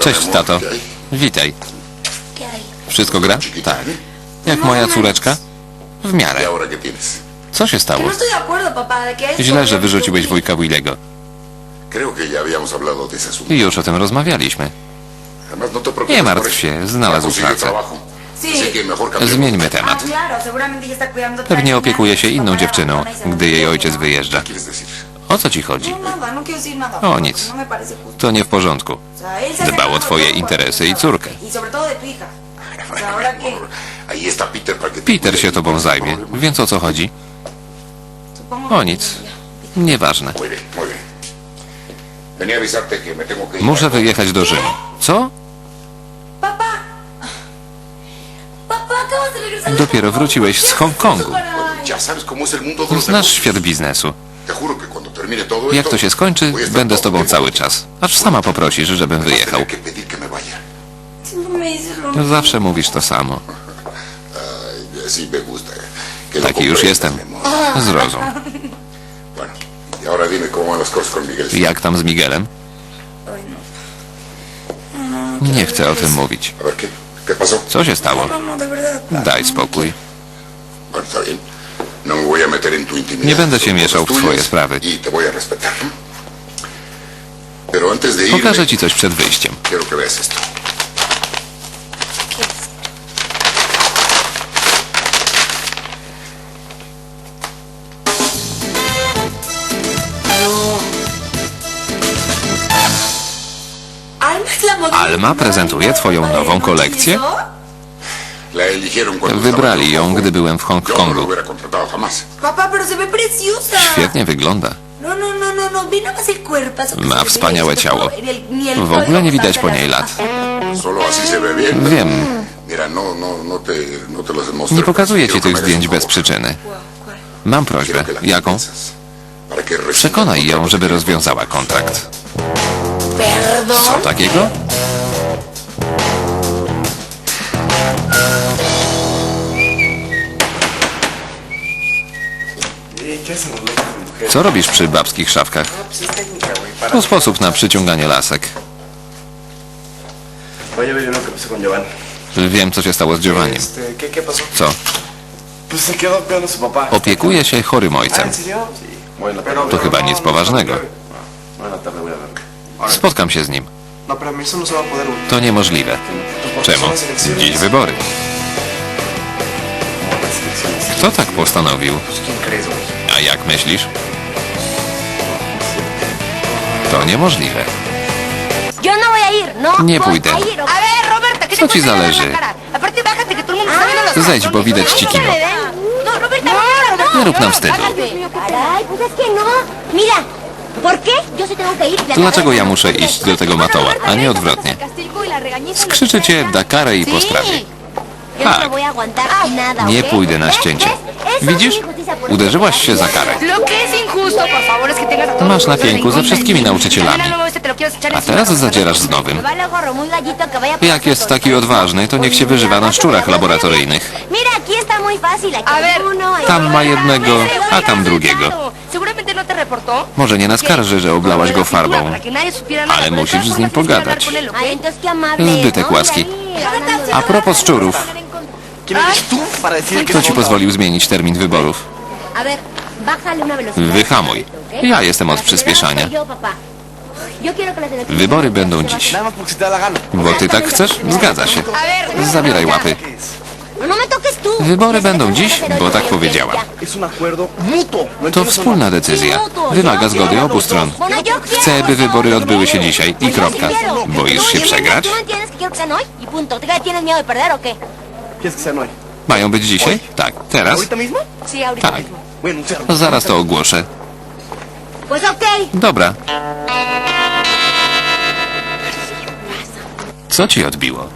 Cześć, tato. Witaj. Wszystko gra? Tak. Jak moja córeczka? W ¿Y miarę. Co się stało? No Źle, że wyrzuciłeś wujka Willego. Już o tym rozmawialiśmy. Nie martw się, znalazł pracę. Zmieńmy temat. otra Pewnie opiekuje się inną dziewczyną, gdy jej ojciec wyjeżdża. O co ci chodzi? O, nic. To nie w porządku. Dbał o twoje interesy i córkę. Peter się tobą zajmie. Więc o co chodzi? O nic. Nieważne. Muszę wyjechać do Rzymu. Co? Dopiero wróciłeś z Hongkongu. Znasz świat biznesu. Jak to się skończy, będę z tobą cały czas. Aż sama poprosisz, żebym wyjechał. Zawsze mówisz to samo. Taki już jestem. Zrozum. Jak tam z Miguelem? Nie chcę o tym mówić. Co się stało? Daj spokój. Nie będę się mieszał w twoje sprawy. Pokażę ci coś przed wyjściem. Alma prezentuje twoją nową kolekcję? Wybrali ją, gdy byłem w Hongkongu. Świetnie wygląda. No, no, no, no, no. Ma wspaniałe ciało. W ogóle nie widać po niej lat. Wiem, nie pokazuję ci tych zdjęć bez przyczyny. Mam prośbę. Jaką? Przekonaj ją, żeby rozwiązała kontrakt. Co takiego? Co robisz przy babskich szafkach? To sposób na przyciąganie lasek. Wiem, co się stało z Giovannim. Este, ¿qué, ¿Qué pasó? Co? Opiekuje się chorym ojcem. To chyba nic poważnego. Spotkam się z nim. To niemożliwe. Czemu? Dziś wybory. Kto tak postanowił? A jak myślisz? To niemożliwe. No. Nie pójdę. a ir, ¿ok? A ver, Roberta, ¿qué Co ci zależy? Zejdź, bo widać ci kino. No, Roberta, no, Nie rób nam wstydu. Dlaczego ja muszę iść do tego matoła, a nie odwrotnie? Skrzyczycie Dakarę i po sprawie. Yo no Tak. Nie pójdę na ścięcie. Widzisz? Uderzyłaś się za karę. Masz na pięku ze wszystkimi nauczycielami. A teraz ¿no? zadzierasz z nowym. Jak jest taki odważny, to niech się wyżywa na szczurach laboratoryjnych. Tam ma jednego, a tam drugiego. no. Może nie naskarży, że oblałaś go farbą. Supiera nada, Ale musisz z nim pogadać. Zbytek ¿no? łaski. A propos szczurów, kto ci pozwolił zmienić termin wyborów? Wyhamuj. Ja jestem od przyspieszania. Wybory będą dziś. Bo ty tak chcesz? Zgadza się. Zabieraj łapy. No, no. Wybory będą dziś, bo tak powiedziałam. ya. Es un acuerdo mutuo. ¿Lo To no? wspólna decyzja. Wymaga zgody obu stron. Chcę, by wybory odbyły się dzisiaj. I kropka. Boisz ¿Tú się przegrać? ¿Tú no. Mają być dzisiaj? Tak. Teraz? Tak. a anunciarlo. Zaraz to ogłoszę. Dobra. Co ci odbiło?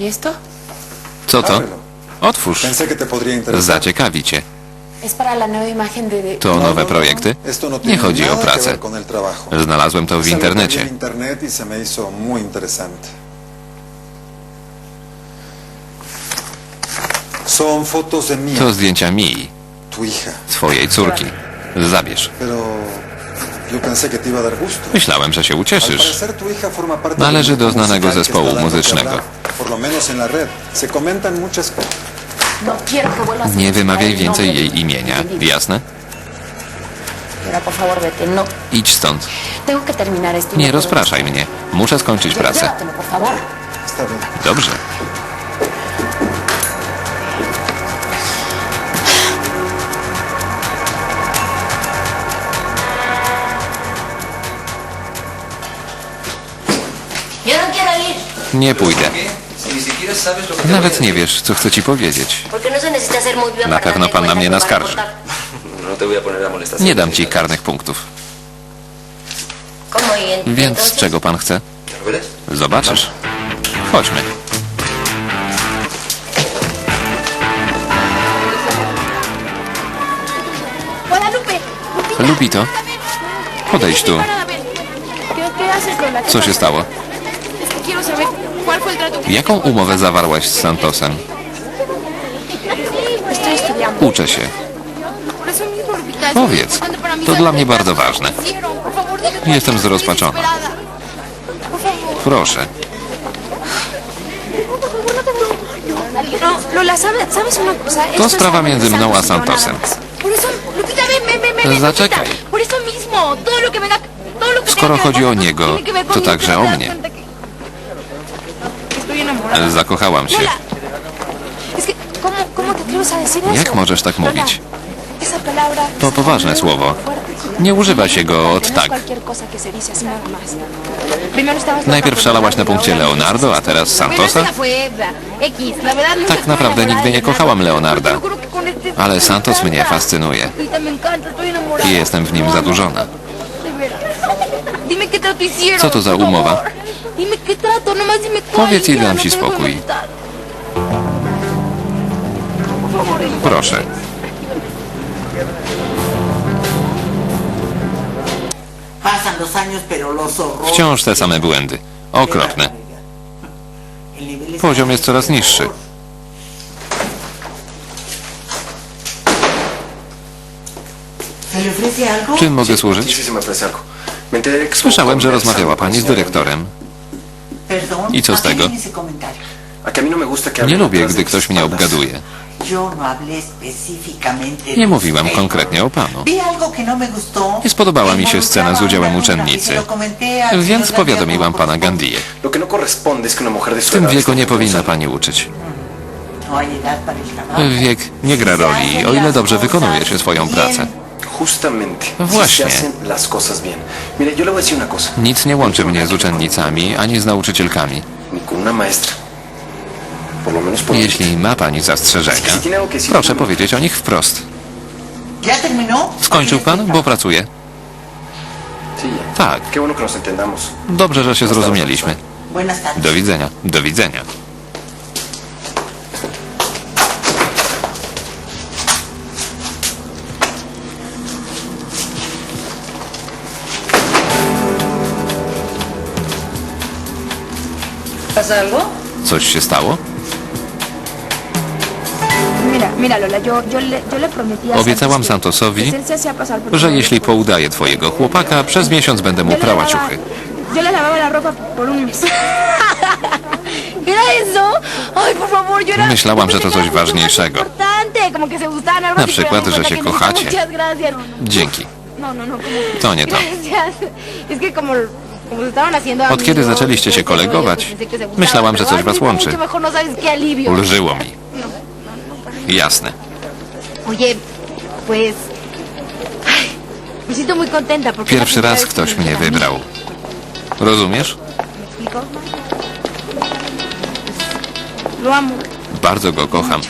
¿Y esto? Co to? Otwórz. Zaciekawi cię. To nowe projekty? No Nie chodzi o pracę. Znalazłem to w internecie. y To zdjęcia hija. twojej córki. Zabierz. Myślałem, że się ucieszysz. Należy do znanego zespołu muzycznego. No Nie wymawiaj więcej jej imienia, jasne? No, Idź stąd. Nie rozpraszaj mnie. Muszę skończyć pracę. Dobrze. Nie pójdę. Nawet nie wiesz, co chcę ci powiedzieć. No Na pewno pan na mnie naskarży. No. Nie dam ci karnych punktów. ¿Y Więc czego pan chce? Zobaczysz. Chodźmy. Lupito, podejdź tu. Para, a ver. ¿Qué, qué haces, Lola? ¿Qué Co się stało? Jaką umowę zawarłaś z Santosem? Uczę się. Es Powiedz. To dla mnie bardzo ważne. Jestem zrozpaczona. Proszę. No, Lola, ¿sabes, ¿sabes una cosa? Esto es sprawa między mną a y Santosem. Zaczekaj. Skoro chodzi o niego, to także ¿te o mnie. Decir eso? Jak możesz tak mówić? To poważne słowo. Nie używa się go od No tak. Najpierw szalałaś na punkcie Leonardo, a teraz Santosa? Tak naprawdę nigdy nie kochałam Leonarda. Ale Santos mnie fascynuje. Enamorada. I jestem w nim Lo amo. zadurzona. Co to za umowa? Powiedz i ya, dam ci spokój. Proszę. Wciąż te same błędy. Okropne. Poziom jest coraz niższy. Czym mogę służyć? Słyszałem, że rozmawiała pani z dyrektorem. ¿Y co z ¿a qué tego? no Nie lubię, gdy ktoś mnie obgaduje. No Nie mówiłam konkretnie o panu. No. Nie spodobała mi się scena z udziałem uczennicy. Więc powiadomiłam pana Gandiję. W tym wieku nie powinna pani uczyć. Trabajo. Wiek nie gra roli, o ile dobrze wykonuje się swoją pracę. Justamente. No właśnie. Nic nie łączy mnie z uczennicami, ani z nauczycielkami. Jeśli ma pani zastrzeżenia, proszę powiedzieć o nich wprost. Skończył pan? Bo pracuje. Tak. Dobrze, że się zrozumieliśmy. Do widzenia. Do widzenia. Le prometí a Obiecałam Santosowi, że jeśli poudaje twojego chłopaka, przez miesiąc będę mu prała ciuchy. Yo le lavaba la ropa por un mes. ¿Era eso? Ay, por favor, yo era... Myślałam, że to coś ważniejszego. Na przykład, że się no. kochacie. Dzięki. No, no, no. To nie to. Od kiedy zaczęliście się kolegować, myślałam, że coś was łączy. Ulżyło mi. Jasne. Pierwszy raz ktoś mnie wybrał. Rozumiesz? Bardzo go kocham.